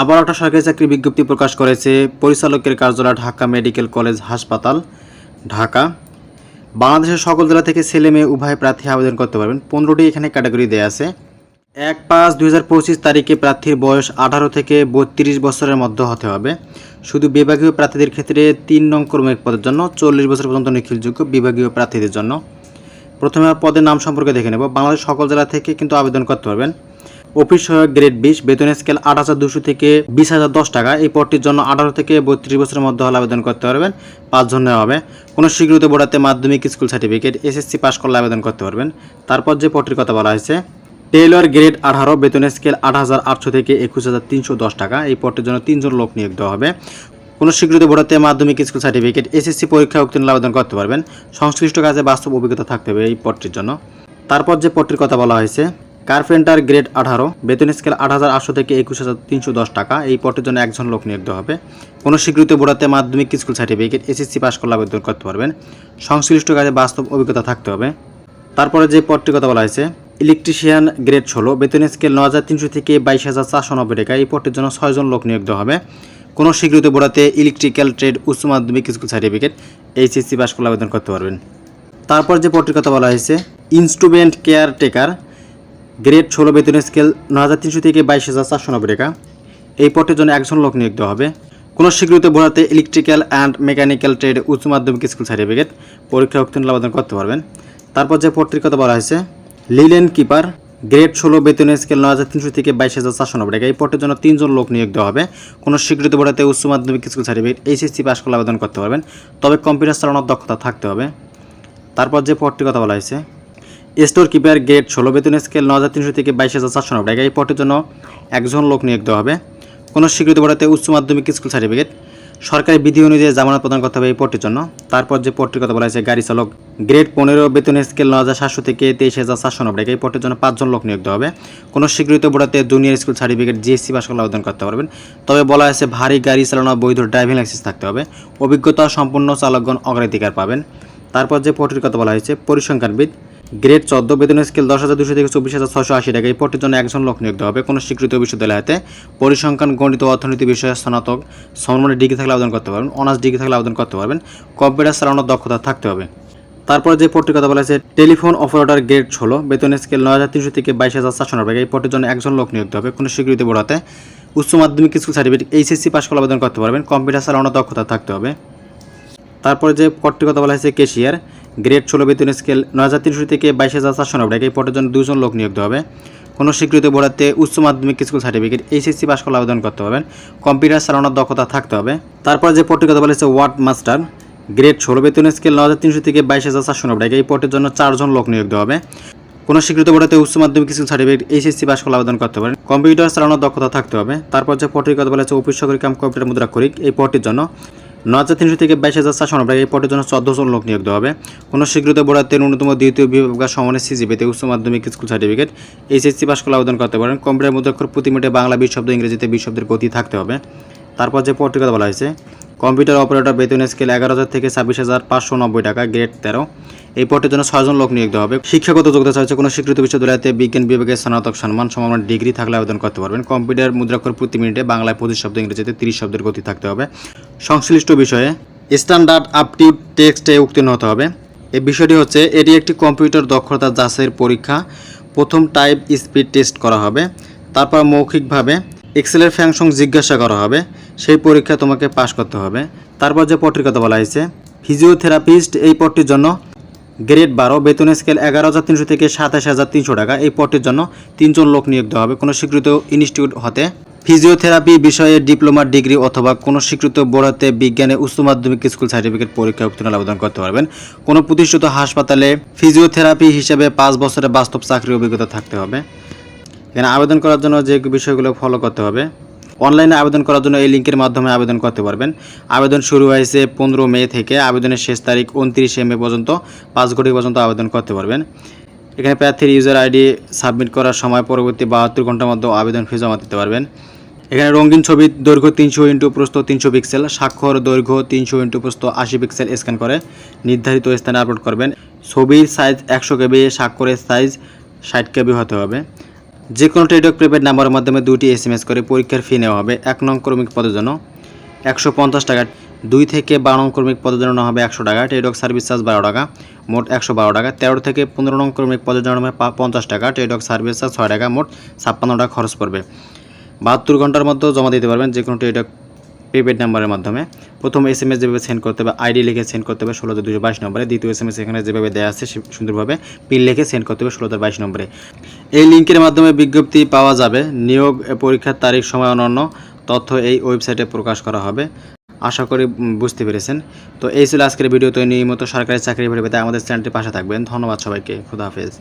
আবার একটা সরকারি চাকরি বিজ্ঞপ্তি প্রকাশ করেছে, পরিচালকের কার্যালয়, ঢাকা মেডিকেল কলেজ হাসপাতাল, ঢাকা। বাংলাদেশের সকল জেলা থেকে ছেলে মেয়ে উভয় প্রার্থী আবেদন করতে পারবেন। পনেরোটি এখানে ক্যাটাগরি দেওয়া আছে। এক পাঁচ দুই তারিখে প্রার্থীর বয়স আঠারো থেকে বত্রিশ বছরের মধ্যে হতে হবে। শুধু বিভাগীয় প্রার্থীদের ক্ষেত্রে তিন নং কর্মী পদের জন্য চল্লিশ বছর পর্যন্ত নিখিলযোগ্য বিভাগীয় প্রার্থীদের জন্য। প্রথমে পদের নাম সম্পর্কে দেখে নেব। বাংলাদেশ সকল জেলা থেকে কিন্তু আবেদন করতে পারবেন। অফিস সহায়ক গ্রেড বিশ বেতন স্কেল আট হাজার দুশো থেকে বিশ হাজার দশ টাকা। এই পদটির জন্য আঠারো থেকে বত্রিশ বছরের মধ্যে হলে আবেদন করতে পারবেন। পাঁচজন নেওয়া হবে। কোনো স্বীকৃত বোর্ডাতে মাধ্যমিক স্কুল সার্টিফিকেট, এসএসসি পাস করলে আবেদন করতে পারবেন। তারপর যে পদটির কথা বলা হয়েছে, টেইলর গ্রেড আঠারো বেতন স্কেল আট হাজার আটশো থেকে একুশ হাজার তিনশো দশ টাকা। এই পদটির জন্য তিনজন লোক নিয়োগ দেওয়া হবে। কোনো স্বীকৃত বোর্ডাতে মাধ্যমিক স্কুল সার্টিফিকেট, এসএসসি পরীক্ষা উত্তীর্ণ আবেদন করতে পারবেন। সংশ্লিষ্ট কাজে বাস্তব অভিজ্ঞতা থাকতে হবে এই পদটির জন্য। তারপর যে পদটির কথা বলা হয়েছে কার্পেন্টার গ্রেড আঠারো, বেতন স্কেল আট হাজার আটশো থেকে একুশ হাজার তিনশো দশ টাকা। এই পদের জন্য একজন লোক নিয়োগ হবে। কোনো স্বীকৃত বোর্ডাতে মাধ্যমিক স্কুল সার্টিফিকেট, এসএসসি পাস করলে আবেদন করতে পারবেন। সংশ্লিষ্ট কাজে বাস্তব অভিজ্ঞতা থাকতে হবে। তারপরে যে পদটির কথা বলা হয়েছে, ইলেকট্রিশিয়ান গ্রেড ষোলো, বেতন স্কেল ন হাজার তিনশো থেকে বাইশ হাজার চারশো নব্বই টাকা। এই পদটির জন্য ছয়জন লোক নিয়োগ হবে। কোনো স্বীকৃত বোর্ডাতে ইলেকট্রিক্যাল ট্রেড, উচ্চ মাধ্যমিক স্কুল সার্টিফিকেট, এইচএসসি পাস করলে আবেদন করতে পারবেন। তারপর যে পদটির কথা বলা হয়েছে, ইনস্ট্রুমেন্ট কেয়ার টেকার গ্রেড ষোলো বেতন স্কেল ন হাজার তিনশো থেকে বাইশ হাজার চারশো নব্বই টাকা। এই পটের জন্য একজন লোক নিয়োগ দেওয়া হবে। কোনো স্বীকৃত বোর্ডাতে ইলেকট্রিক্যাল অ্যান্ড মেকানিক্যাল ট্রেড উচ্চ মাধ্যমিক স্কুল সার্টিফিকেট পরীক্ষা উত্তীর্ণ আবেদন করতে পারবেন। তারপর যে পদটির কথা বলা হয়েছে লিলেন কিপার গ্রেড ষোলো বেতন স্কেল ন হাজার তিনশো থেকে বাইশ হাজার চারশো নব্বই টাকা। এই পদের জন্য তিনজন লোক নিয়োগ দেওয়া হবে। কোনো স্বীকৃত বোর্ডাতে উচ্চ মাধ্যমিক স্কুল সার্টিফিকেট এইচএসসি পাস করলে আবেদন করতে পারবেন। তবে কম্পিউটার চালানোর দক্ষতা থাকতে হবে। তারপর যে পদটির কথা বলা হয়েছে স্টোর কিপার গ্রেড ষোলো, বেতন স্কেল ন হাজার তিনশো থেকে বাইশ হাজার চারশো নব্বই। এই পদের জন্য একজন লোক নিয়োগ দেওয়া হবে। কোনো স্বীকৃত বোর্ডাতে উচ্চ মাধ্যমিক স্কুল সার্টিফিকেট। সরকারি বিধি অনুযায়ী জামানত প্রদান করতে হবে এই পদটির জন্য। তারপর যে পদটির কথা বলা হয়েছে, গাড়ি চালক। গ্রেড পনেরো, বেতন স্কেল ন হাজার সাতশো থেকে তেইশ হাজার চারশো নব্বই। এই পদটির জন্য পাঁচজন লোক নিয়োগ দেওয়া হবে। কোনো স্বীকৃত বোর্ডাতে junior school certificate JSC pass করলে আবেদন করতে পারবেন। তবে বলা হয়েছে, ভারী গাড়ি চালানো বৈধ ড্রাইভিং লাইসেন্স থাকতে হবে। অভিজ্ঞতা সম্পন্ন চালকগণ অগ্রাধিকার পাবেন। তারপর যে পদটির কথা বলা হয়েছে, পরিসংখ্যানবিদ গ্রেড চোদ্দ বেতন স্কেল দশ হাজার দুশো থেকে চব্বিশ হাজার ছশো আশি টাকা। এই পদটির জন্য একজন লোক নিয়োগ হবে। কোনো স্বীকৃত বিশ্ববিদ্যালয়তে পরিসংখ্যান, গণিত অর্থনীতি বিষয়ে স্নাতক সমমানের ডিগ্রি থাকলে আবেদন করতে পারবেন। অনার্স ডিগ্রি থাকলে আবেদন করতে পারবেন। কম্পিউটার চালানোর দক্ষতা থাকতে হবে। তারপরে যে পদটির কথা বলা হয়েছে, টেলিফোন অপারেটর গ্রেড ষোলো বেতন স্কেল নয় হাজার তিনশো থেকে বাইশ হাজার চারশো নব্বই এই পদের জন্য একজন লোক নিয়োগ হবে। কোনো স্বীকৃতি বোর্ডাতে উচ্চ মাধ্যমিক স্কুল সার্টিফিকেট, এইচএসসি পাস করে আবেদন করতে পারবেন। কম্পিউটার চালানোর দক্ষতা থাকতে হবে। তারপরে যে পদটির কথা বলা হয়েছে কেশিয়ার, গ্রেড ষোলো বেতন স্কেল নয় হাজার তিনশো থেকে বাইশ হাজার চারশো নব্বই টাকা। এই পদের জন্য দুজন লোক নিয়োগ হবে। কোনো স্বীকৃত বোর্ডাতে উচ্চ মাধ্যমিক স্কুল সার্টিফিকেট, এইচএসসি পাস করলে আবেদন করতে পারবেন। কম্পিউটার চালানোর দক্ষতা থাকতে হবে। তারপর যে পদটির কথা বলা হয়েছে ওয়ার্ড মাস্টার, গ্রেড ষোলো বেতন স্কেল নয় হাজার তিনশো থেকে বাইশ হাজার চারশো নব্বই টাকা। এই পদের জন্য চারজন লোক নিয়োগ হবে। কোনো স্বীকৃত বোর্ডাতে উচ্চ মাধ্যমিক স্কুল সার্টিফিকেট, এইচএসসি পাস করলে আবেদন করতে পারেন কম্পিউটার চালানোর দক্ষতা থাকতে হবে। তারপর যে পদটির কথা বলা হয়েছে অফিস সহকারী কাম কম্পিউটার মুদ্রা করিক, এই পদটির জন্য ন হাজার তিনশো থেকে বাইশ হাজার চারশো নব্বই এই পদের জন্য চোদ্দ জন লোক নিয়োগ দেওয়া হবে। কোনো স্বীকৃত বোর্ডাতে ন্যূনতম দ্বিতীয় বিভাগ সমানের সিজিপিতে উচ্চ মাধ্যমিক স্কুল সার্টিফিকেট, এইচএসসি পাস করলে আবেদন করতে পারেন। কম্পিউটার মুদ্রাক্ষর প্রতি মিনিটে বাংলা বিশ শব্দ, ইংরেজিতে বিশ গতি থাকতে হবে। তারপর যে পদটির কথা বলা হয়েছে, কম্পিউটার অপারেটর বেতনের স্কেল এগারো হাজার থেকে ছাব্বিশ হাজার পাঁচশো নব্বই টাকা, গ্রেড তেরো। এই পদের জন্য ছয়জন লোক নিয়োগ দেওয়া হবে। শিক্ষাগত যোগ্যতা চাইছে কোনো স্বীকৃত বিশ্ববিদ্যালয়তে বিজ্ঞান বিভাগে স্নাতক সম্মান, সমান ডিগ্রি থাকলে আবেদন করতে পারবেন। কম্পিউটার মুদ্রাক্ষর প্রতি মিনিটে বাংলায় পঁচিশ শব্দ, ইংরেজিতে তিরিশ শব্দের গতি থাকতে হবে। সংশ্লিষ্ট বিষয়ে স্ট্যান্ডার্ড আপটিউড টেক্সটে উত্তীর্ণ হতে হবে। এই বিষয়টি হচ্ছে, এটি একটি কম্পিউটার দক্ষতা যাচাইয়ের পরীক্ষা। প্রথম টাইপ স্পিড টেস্ট করা হবে। তারপর মৌখিকভাবে এক্সেলের ফ্যাংশন জিজ্ঞাসা করা হবে। সেই পরীক্ষা তোমাকে পাশ করতে হবে। তারপর যে পদটির কথা বলা হয়েছে, ফিজিওথেরাপিস্ট এই পদটির জন্য গ্রেড বারো, বেতন স্কেল এগারো হাজার তিনশো থেকে সাতাশ হাজার তিনশো টাকা। এই পদটির জন্য তিনজন লোক নিয়োগ দেওয়া হবে। কোনো স্বীকৃত ইনস্টিটিউট হতে ফিজিওথেরাপি বিষয়ে ডিপ্লোমা, ডিগ্রি অথবা কোনো স্বীকৃত বোর্ডাতে বিজ্ঞানে উচ্চ মাধ্যমিক স্কুল সার্টিফিকেট পরীক্ষা উত্তীর্ণ আবেদন করতে পারবেন। কোনো প্রতিষ্ঠিত হাসপাতালে ফিজিওথেরাপি হিসেবে পাঁচ বছরের বাস্তব চাকরির অভিজ্ঞতা থাকতে হবে। এখানে আবেদন করার জন্য যে বিষয়গুলো ফলো করতে হবে অনলাইনে আবেদন করার জন্য এই লিঙ্কের মাধ্যমে আবেদন করতে পারবেন। আবেদন শুরু হয়েছে পনেরো মে থেকে, আবেদনের শেষ তারিখ উনত্রিশে মে পর্যন্ত, পাঁচ ঘটি পর্যন্ত আবেদন করতে পারবেন। এখানে প্রার্থীর ইউজার আইডি সাবমিট করার সময় পরবর্তী বাহাত্তর ঘণ্টার মধ্যে আবেদন ফি জমা দিতে পারবেন। এখানে রঙিন ছবির দৈর্ঘ্য তিনশো ইন্টু প্রস্ত তিনশো পিক্সেল, স্বাক্ষর, দৈর্ঘ্য তিনশো ইন্টু প্রস্ত আশি পিক্সেল স্ক্যান করে নির্ধারিত স্থানে আপলোড করবেন। ছবির সাইজ একশো কেবি, স্বাক্ষরের সাইজ ষাট কেবি হতে হবে। যে কোনো টেলিটক প্রিপেড নাম্বারের মাধ্যমে দুটি এস এম এস করে পরীক্ষার ফি নেওয়া হবে। এক নং কর্মিক পদের জন্য একশো পঞ্চাশ টাকা, দুই থেকে বারো নং কর্মিক পদের জন্য হবে একশো টাকা টেলিটক সার্ভিস চার্জ বারো টাকা, মোট একশো বারো টাকা, তেরো থেকে পনেরো নং কর্মিক পদের জন্য হবে পঞ্চাশ টাকা টেলিটক সার্ভিস চার্জ ছয় টাকা, মোট ছাপ্পান্ন টাকা খরচ পড়বে। বাহাত্তর ঘণ্টার মধ্যে জমা দিতে পারবেন যে কোনো টেলিটক প্রিপেড নাম্বারের মাধ্যমে। প্রথম এস এম এস যেভাবে সেন্ড করতে হবে আইডি লিখে সেন্ড করতে হবে ষোলো দুশো বাইশ নম্বরে। দ্বিতীয় এস এম এস এখানে যেভাবে দেওয়া আছে সুন্দরভাবে পিন লিখে সেন্ড করতে হবে ষোলো বাইশ নম্বরে। এই লিঙ্কের মাধ্যমে বিজ্ঞপ্তি পাওয়া যাবে, নিয়োগ পরীক্ষার তারিখ, সময় অন্যান্য তথ্য এই ওয়েবসাইটে প্রকাশ করা হবে। আশা করি বুঝতে পেরেছেন। তো এই ছিল আজকের ভিডিও। তো নিয়মিত সরকারি চাকরি পেতে আমাদের চ্যানেলটির পাশে থাকবেন। ধন্যবাদ সবাইকে। খুদা হাফেজ।